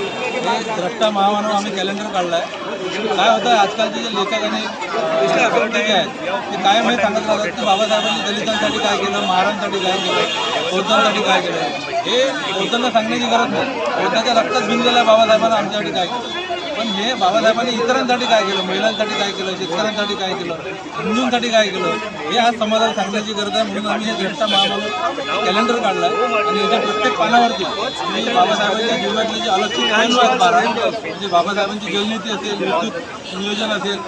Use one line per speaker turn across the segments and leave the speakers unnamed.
द्रष्टा महामानव आम्ही कॅलेंडर काढलं आहे काय होतं आजकालचे जे लेखक आणि जे आहेत ते कायम हे सांगत राहतात की बाबासाहेबांनी दलितांसाठी काय केलं महाराजांसाठी काय केलं बौद्धांसाठी काय केलं. हे बौद्धांना सांगण्याची गरज नाही. बौद्धाच्या रक्तात भिनलेलं आहे बाबासाहेबांना आमच्यासाठी काय केलं. पण हे बाबासाहेबांनी इतरांसाठी काय केलं? महिलांसाठी काय केलं? शेतकऱ्यांसाठी काय केलं? हिंदूंसाठी काय केलं? हे आज समाजाला सांगण्याची गरज आहे. म्हणून आम्ही हे द्रष्टा महामानव कॅलेंडर काढलं आणि याच्या प्रत्येक पानावरती मी बाबासाहेबांच्या जीवनातले जे अलक्षित पैलू आहेत बारा म्हणजे बाबासाहेबांची जलनीती असेल विद्युत नियोजन असेल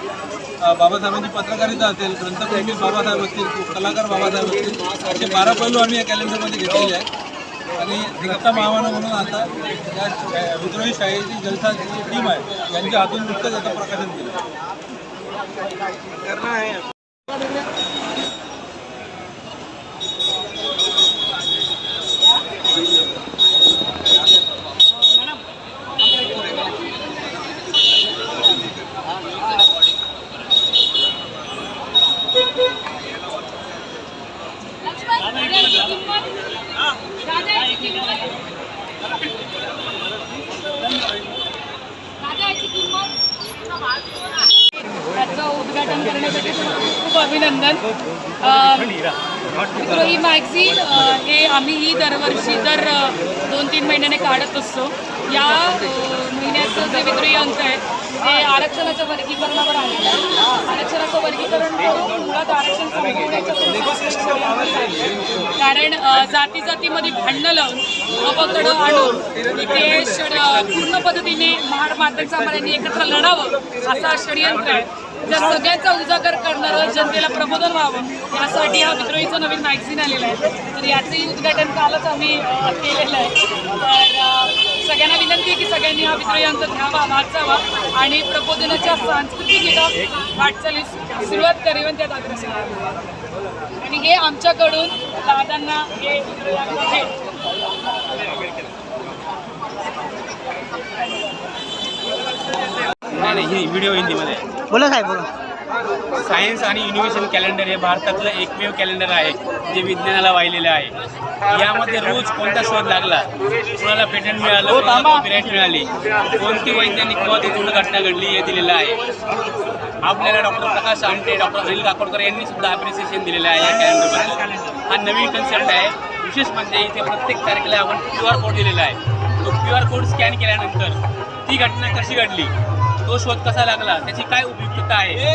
बाबासाहेबांची पत्रकारिता असेल ग्रंथप्रेमी बाबासाहेब असतील कलाकार बाबासाहेब असतील असे बारा पैलू आम्ही या कॅलेंडरमध्ये घेतलेले आहेत. आणि दिगत्ता महामानव म्हणून आता या विद्रोही शाळेची जलसा जी टीम आहे. यांच्या हातून नुकतंच याचं प्रकाशन केलं
त्याचं करण्यासाठी खूप अभिनंदन. अं, ही मॅगझिन हे आम्ही ही दरवर्षी दर दोन तीन महिन्याने काढत असतो. या महिन्याचं जे विद्रोही अंक आहे ते आरक्षणाच्या वर्गीकरणावर आहे. आरक्षणाचं वर्गीकरण मुळात आरक्षण संपवण्याच्या कारण जाती जातीमध्ये भांडणं लावून अपकडं आणून इथे पूर्ण पद्धतीने महाड मातक एकत्र लढावं असा षडयंत्र आहे. त्या सगळ्यांचा उजागर करणारं जनतेला प्रबोधन व्हावं यासाठी हा विद्रोहीचं नवीन मॅगझिन आलेलं आहे. तर याचंही उद्घाटन कालच आम्ही केलेलं आहे. तर सगळ्यांना विनंती आहे की सगळ्यांनी हा विद्रोही अंक घ्यावा वाचावा आणि प्रबोधनाच्या सांस्कृतिक एका वाटचालीस सुरुवात करावी त्यात अग्रसर आणि हे आमच्याकडून दादांना हे विद्रोही
नाही नाही ही व्हिडिओ हिंदीमध्ये. आहे.
बोला साहेब बोला.
सायन्स आणि इनोव्हेशन कॅलेंडर हे भारतातलं एकमेव कॅलेंडर आहे जे विज्ञानाला वाहिलेलं आहे. यामध्ये रोज कोणता शोध लागला? कुणाला पेटंट मिळालं? कुणाला कॉपीराईट मिळाली? कोणती वैज्ञानिक महत्त्वपूर्ण घटना घडली हे दिलेलं आहे? आपल्याला डॉक्टर प्रकाश आमटे डॉक्टर अनिल काकोडकर यांनी सुद्धा अप्रिसिएशन दिलेलं आहे या कॅलेंडरबद्दल हा नवीन कन्सेप्ट आहे. विशेष म्हणजे इथे प्रत्येक तारखेला आपण क्यू आर कोड दिलेला आहे. तो क्यू आर कोड स्कॅन केल्यानंतर ती घटना कशी घडली? तो शोध कसा लागला? त्याची काय उपयुक्तता आहे?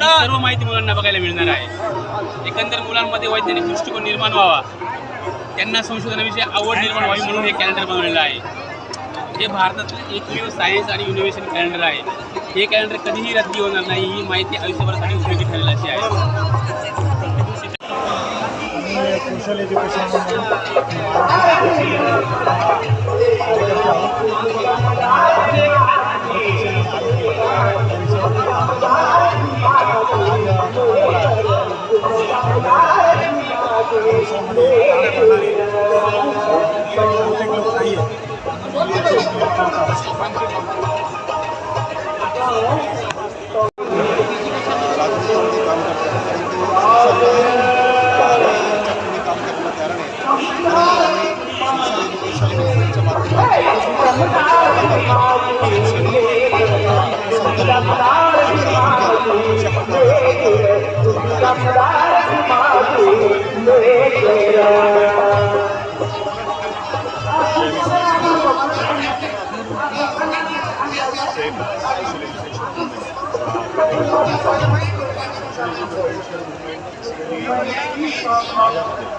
सर्व माहिती मुलांना बघायला मिळणार आहे. एकंदर मुलांमध्ये वैज्ञानिक दृष्टिकोन निर्माण व्हावा. त्यांना संशोधनाविषयी आवड निर्माण व्हावी म्हणून हे कॅलेंडर बनवलेलं आहे. हे भारतातलं एकमेव सायन्स आणि इनोव्हेशन कॅलेंडर आहे. हे कॅलेंडर कधीही रद्दी होणार नाही ही माहिती आयुष्यभरासाठी उपयोगी ठरेल अशी आहे.
सोशल एज्युकेशन सर्व मंडळी हा कारवा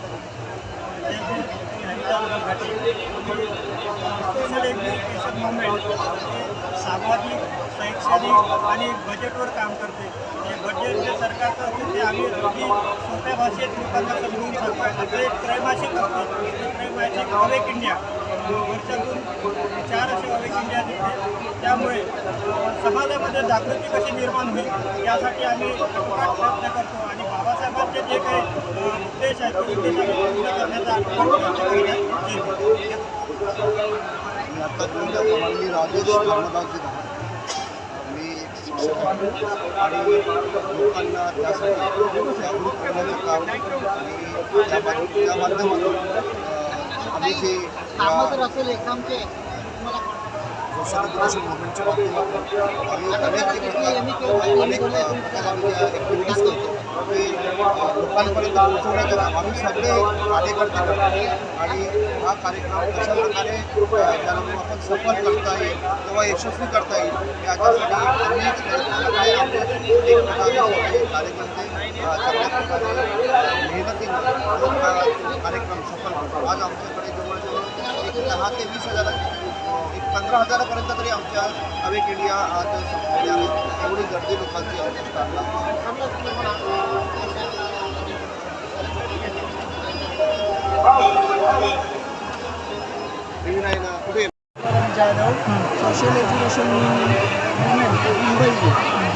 सोशल एज्युकेशन मुवमेंट सामाजिक शैक्षणिक आणि बजेटवर काम करते. हे बजेट जे सरकारचं असते ते आम्ही अगदी सोप्या भाषेत लोकांना समजून सांगतो आता एक त्रैमासिक असतं ते त्रैमासिक अवेक इंडिया वर्षातून चार असे अवेक इंडिया देते. त्यामुळे समाजामध्ये जागृती कशी निर्माण होईल यासाठी आम्ही प्रयत्न करतो. आणि बाबासाहेबांचे जे काही उद्देश आहेत ते उद्देश आम्ही पूर्ण करण्याचा
मी आता राजेश आणि लोकांना त्यासाठी जागृत करण्याचं काम आणि त्या मा- त्या माध्यमातून अं, आम्ही जे सोशल एज्युकेशन मुवमेंटच्या माध्यमातून आम्ही अनेक जे प्रकार अनेक अं, प्रकार आम्ही ज्या ॲक्टिव्हिटीज करतो ते अं, लोकांपर्यंत पोहोचवण्याचं काम आम्ही सगळे कार्यकर्ते करतो आणि हा कार्यक्रम कशा प्रकारे त्याला आपण सफल करता येईल किंवा यशस्वी करता येईल याच्यासाठी आम्ही सगळे आमचे एक प्रकारे कार्यकर्ते अं, चांगल्या प्रकारे अं, मेहनतीने कार्यक्रम सफल करतो आज आमच्याकडे जवळजवळ एक दहा ते वीस हजार एक पंधरा हजारापर्यंत तरी आमच्या अवेक इंडिया आज संपलेली आहे एवढी गर्दी लोकांची आमच्या ना कुठे?
Jadhav social education movement Mumbai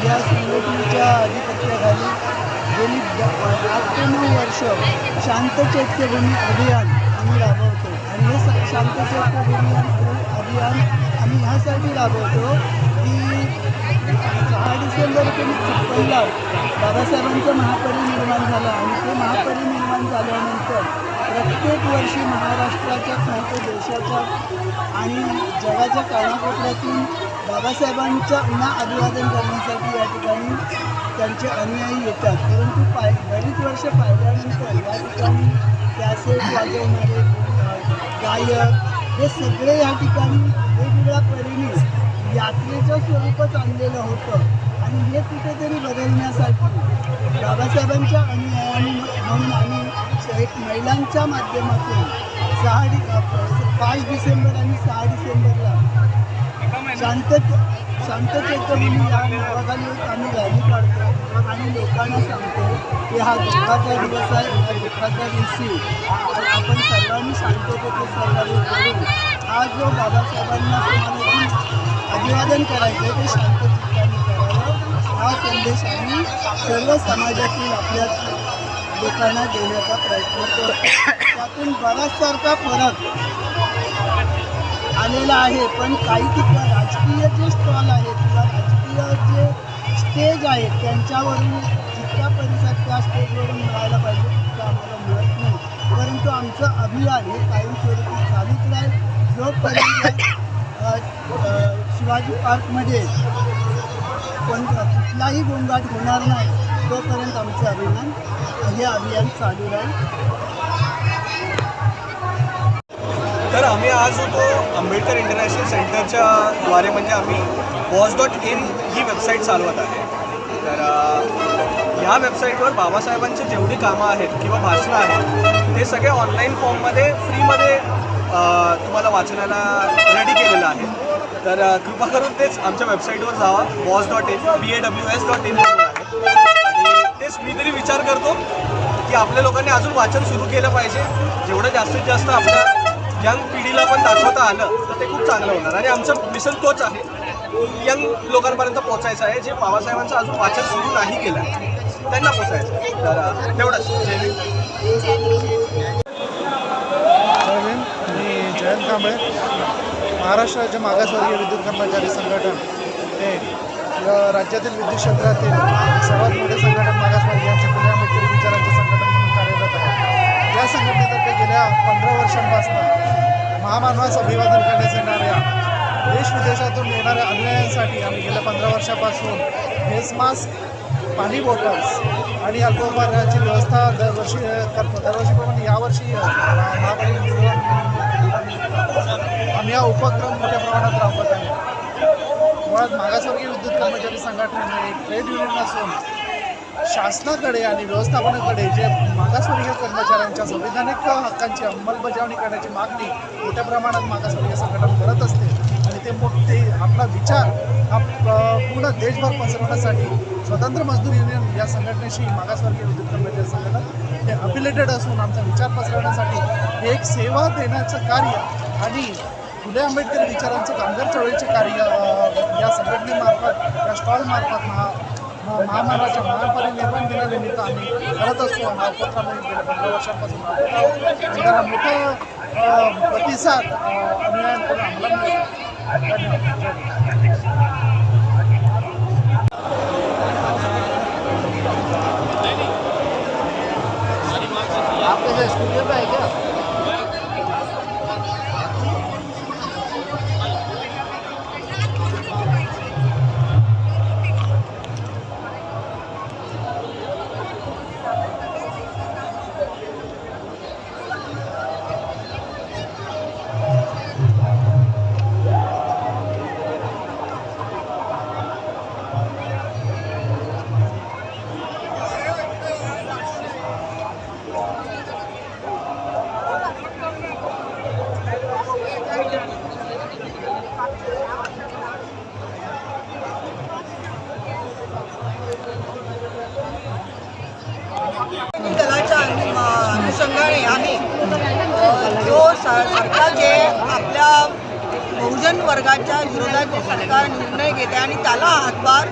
या संघटनेच्या अधिपत्याखाली गेली आठ ते नऊ वर्ष शांत चैत्यभूमी अभियान आम्ही राबवतो आणि हे शांत चैत्यभूमी अभियान आम्ही ह्यासाठी राबवतो की सहा डिसेंबर पहिला छप्पनला बाबासाहेबांचं महापरिनिर्माण झालं आणि ते महापरिनिर्माण झाल्यानंतर प्रत्येक वर्षी महाराष्ट्राच्या नाही देशाच्या आणि जगाच्या कानाकोपऱ्यातून बाबासाहेबांच्या ना अभिवादन करण्यासाठी या ठिकाणी त्यांचे अनुयायी येतात. परंतु पाय बरीच वर्ष पाहिल्यानंतर या ठिकाणी कॅसेट वाजवणारे गायक हे सगळे या ठिकाणी वेगवेगळ्या परीने यात्रेचं स्वरूपात आणलेलं होतं. आणि हे कुठेतरी बदलण्यासाठी बाबासाहेबांच्या अनुयायांनी म्हणून आम्ही एक महिलांच्या माध्यमातून सहा डि पाच डिसेंबर आणि सहा डिसेंबरला शांत शांतचैतभूमी या विभागाने आम्ही रॅली काढतो. आणि लोकांना सांगतो की हा दुःखाचा दिवस आहे ह्या दुःखाच्या दिवशी आपण हा जो बाबासाहेबांना समाजातून अभिवादन करायचं ते शांत ठिकाणी करावं. हा संदेश आम्ही सर्व समाजातील आपल्या लोकांना देण्याचा प्रयत्न करतो. त्यातून बराचसारखा फरक आलेला आहे पण काही ठिकाणी राजकीय जे स्टॉल आहेत किंवा राजकीय जे स्टेज आहेत त्यांच्यावरून जितका परिसर त्या स्टेजवरून मिळायला पाहिजे तितकं आम्हाला मिळत नाही. परंतु आमचं अभियान हे कायमस्वरूपी शिवाजी पार्कमध्ये पण कुठलाही गोंगाट होणार नाही तोपर्यंत आमचं अभियान हे अभियान चालू राहील.
तर आम्ही आज होतो आंबेडकर इंटरनॅशनल सेंटरच्या द्वारे म्हणजे आम्ही वॉज डॉट इन ही वेबसाईट चालवत आहे. तर ह्या वेबसाईटवर बाबासाहेबांची जेवढी कामं आहेत किंवा भाषणं आहेत ते सगळे ऑनलाईन फॉर्ममध्ये फ्रीमध्ये तुम्हाला वाचनाला रेडी केलेलं आहे. तर कृपा करून तेच आमच्या वेबसाईटवर जावा. Boss dot in B A W S dot in आहे आणि तेच मी तरी विचार करतो की आपल्या लोकांनी अजून वाचन सुरू केलं पाहिजे. जेवढं जास्तीत जास्त आपल्या यंग पिढीला पण दाखवता आलं तर ते खूप चांगलं होणार. आणि आमचं मिशन तोच आहे. यंग लोकांपर्यंत पोहोचायचं आहे. जे बाबासाहेबांचं अजून वाचन सुरू नाही केलं आहे त्यांना पोचायचं तर तेवढंच जय भीम.
जय भीम मी जयंत कांबळे महाराष्ट्र राज्य मागासवर्गीय विद्युत कर्मचारी संघटन हे राज्यातील विद्युत क्षेत्रातील सर्वात मोठे संघटन मागासवर्गीयांचे फुले आंबेडकरी विचारांचे संघटन म्हणून कार्यरत आहे. या संघटनेतर्फे गेल्या पंधरा वर्षांपासून महामानवास अभिवादन करण्यास येणाऱ्या देश विदेशातून येणाऱ्या अनुयायांसाठी आम्ही गेल्या पंधरा वर्षापासून फेस मास्क पाणी बॉटल्स आणि अल्पोपहाराची व्यवस्था दरवर्षी करतो दरवर्षीप्रमाणे यावर्षी महापालिका आणि आम्ही हा उपक्रम मोठ्या प्रमाणात राबवत आहे. मुळात मागासवर्गीय विद्युत कर्मचारी संघटनेने ट्रेड युनियन असून शासनाकडे आणि व्यवस्थापनाकडे जे मागासवर्गीय कर्मचाऱ्यांच्या संविधानिक हक्कांची अंमलबजावणी करण्याची मागणी मोठ्या प्रमाणात मागासवर्गीय संघटना करत असते. ते ते आपला विचार हा पूर्ण देशभर पसरवण्यासाठी स्वतंत्र मजदूर युनियन या संघटनेशी मागासवर्गीय विद्युत कर्मचारी संघटना हे अफिलेटेड असून आमचा विचार पसरवण्यासाठी हे एक सेवा देण्याचं कार्य आणि फुले आंबेडकर विचारांचं कामगार चळवळीचे कार्य या संघटनेमार्फत या स्टॉलमार्फत महा महा- महामानवाच्या महापरिनिर्वाण दिनानिमित्त आम्ही करत असतो. हा उपक्रम गेल्या पंधरा वर्षांपासून राबवत आहोत आणि त्याला मोठा प्रतिसाद अनुयायांकडून आम्हाला मिळतो.
还北京的朋友们 सरकारच्या विरोधात जे सरकार निर्णय घेते आणि त्याला हातभार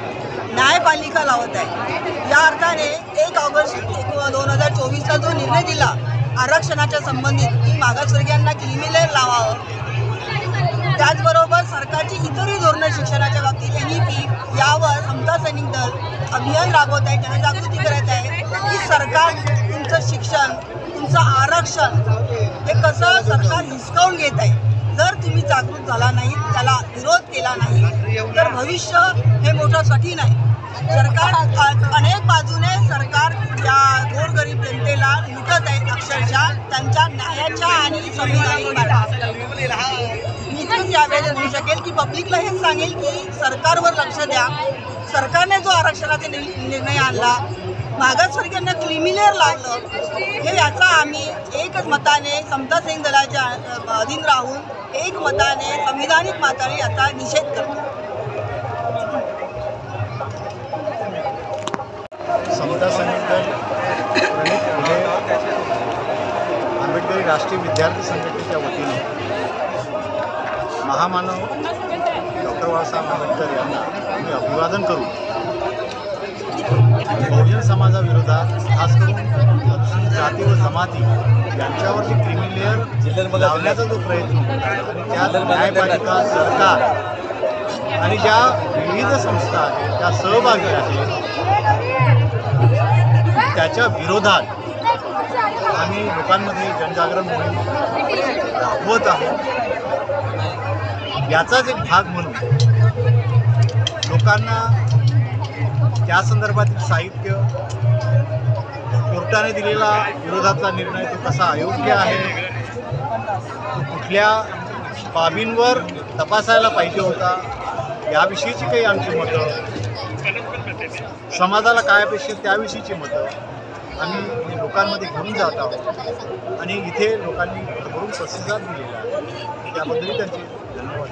न्यायपालिका लावत आहे. या अर्थाने एक ऑगस्ट एक दोन हजार चोवीसला जो निर्णय दिला आरक्षणाच्या संबंधित की मागासवर्गीयांना क्रिमिलेर लावावं. त्याचबरोबर सरकारची इतरही धोरणं शिक्षणाच्या बाबतीत एन ई पी यावर समता सैनिक दल अभियान राबवत आहे जनजागृती करत आहे की सरकार तुमचं शिक्षण तुमचं आरक्षण हे कसं सरकार हिसकावून घेत आहे. जर तुम्ही जागृत झाला नाही त्याला विरोध केला नाही तर भविष्य हे मोठं कठीण आहे. सरकार अनेक बाजूने सरकार या गोरगरीब जनतेला लुटत आहे अक्षरशः त्यांच्या न्यायाच्या आणि संविधानिक मी इतकंच यावेळेस म्हणू शकेल की पब्लिकला हेच सांगेल की सरकारवर लक्ष द्या. सरकारने जो आरक्षणाचा निर्णय आणला मागासवर्गीयांना क्रिमिलेअर लागलं हे याचा आम्ही एकच मताने समता सिंग दलाच्या अधीन राहून एक मताने संविधानिक माताने याचा निषेध करतो.
समता सैनिक आंबेडकरी राष्ट्रीय विद्यार्थी संघटनेच्या वतीने महामानव डॉक्टर बाबासाहेब आंबेडकर यांना आम्ही अभिवादन करू. बहुजन समाजाविरोधात खास करून जाती व जमाती यांच्यावर जी क्रिमिनल लेअर लावण्याचा जो प्रयत्न आणि त्यात न्यायपालिका सरकार आणि ज्या विविध संस्था आहेत त्या सहभागी आहेत त्याच्या विरोधात आम्ही लोकांमध्ये जनजागरण मोहीम राबवत आहोत. याचाच एक भाग म्हणून लोकांना त्या संदर्भातील साहित्य कोर्टाने दिलेला विरोधातला निर्णय तो कसा अयोग्य आहे? कुठल्या बाबींवर तपासायला पाहिजे होता? याविषयीची काही आमची मतं. समाजाला काय अपेक्षित त्याविषयीची मतं. आम्ही लोकांमध्ये घेऊन जात आहोत. आणि इथे लोकांनी भरून प्रतिसाद दिलेला आहे. त्याबद्दलही त्यांचे धन्यवाद.